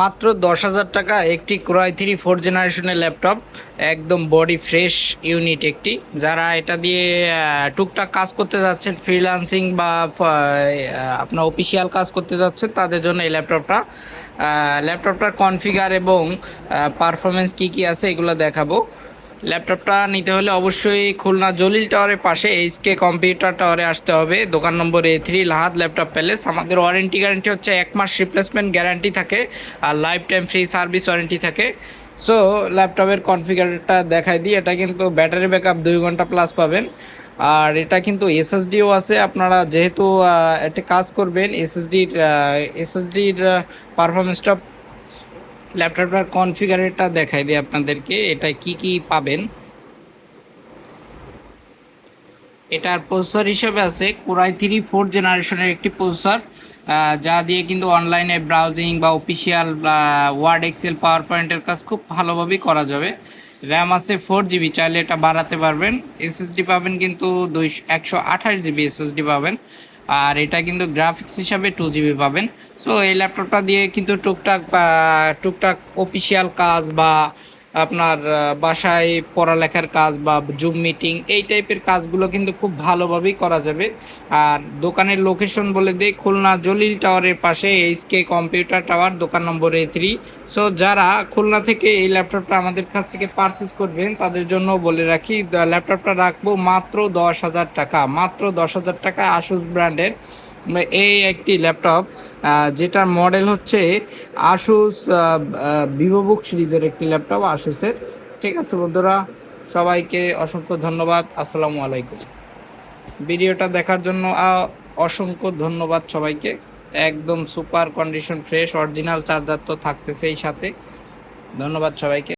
মাত্র দশ হাজার টাকা একটি ক্রয় থ্রি ফোর জেনারেশনের ল্যাপটপ একদম বডি ফ্রেশ ইউনিট একটি। যারা এটা দিয়ে টুকটাক কাজ করতে যাচ্ছেন ফ্রিলান্সিং বা আপনার অফিসিয়াল কাজ করতে যাচ্ছেন, তাদের জন্য এই ল্যাপটপটা ল্যাপটপটার কনফিগার এবং পারফরমেন্স কি কি আছে এগুলো দেখাবো। ল্যাপটপটা নিতে হলে অবশ্যই খুলনা জলিল টাওয়ারের পাশে এইচকে কম্পিউটার টাওয়ারে আসতে হবে। দোকান নম্বর A three Lahad laptop palace. আমাদের ওয়ারেন্টি গ্যারান্টি হচ্ছে এক মাস রিপ্লেসমেন্ট গ্যারান্টি থাকে আর life time free service warranty থাকে। সো ল্যাপটপের কনফিগারটা দেখাই দিই। এটা কিন্তু ব্যাটারি ব্যাকআপ দুই ঘণ্টা প্লাস পাবেন। আর এটা কিন্তু এসএসডিও আছে। আপনারা যেহেতু একটা কাজ করবেন এসএসডির এসএসডির পারফরমেন্সটা ল্যাপটপটার কনফিগারেটটা দেখাই দিই আপনাদেরকে। এটা কি কি পাবেন? এটার প্রসেসর হিসেবে আছে কোরাই থ্রি ফোর জেনারেশনের একটি প্রসেসর যা দিয়ে কিন্তু অনলাইনে ব্রাউজিং বা অফিসিয়াল ওয়ার্ড এক্সেল পাওয়ার পয়েন্টের কাজ খুব ভালোভাবেই করা যাবে। র্যাম আছে ফোর জিবি চাইলে এটা বাড়াতে পারবেন। এসএসডি পাবেন কিন্তু দুই একশো আঠাশ জিবি এসএসডি পাবেন। আর এটা কিন্তু গ্রাফিক্স হিসাবে টু জিবি পাবেন। সো এই ল্যাপটপটা দিয়ে কিন্তু টুকটাক টুকটাক অফিসিয়াল কাজ বা আপনার বাসায় পড়ালেখার কাজ বা জুম মিটিং এই টাইপের কাজগুলো কিন্তু খুব ভালোভাবেই করা যাবে। আর দোকানের লোকেশন বলে দিই, খুলনা জলিল টাওয়ারের পাশে এইচকে কম্পিউটার টাওয়ার দোকান নম্বর এ থ্রি সো যারা খুলনা থেকে এই ল্যাপটপটা আমাদের কাছ থেকে পারচেস করবেন, তাদের জন্য বলে রাখি ল্যাপটপটা রাখব মাত্র দশ হাজার টাকা, মাত্র দশ হাজার টাকা আসুস ব্র্যান্ডের এই একটি ল্যাপটপ যেটার মডেল হচ্ছে আসুস ভিভোবুক সিরিজের একটি ল্যাপটপ আসুসের ঠিক আছে বন্ধুরা, সবাইকে অসংখ্য ধন্যবাদ, আসসালামু আলাইকুম। ভিডিওটা দেখার জন্য অসংখ্য ধন্যবাদ সবাইকে। একদম super condition, fresh, original, charger তো থাকতেছে এই সাথে। ধন্যবাদ সবাইকে।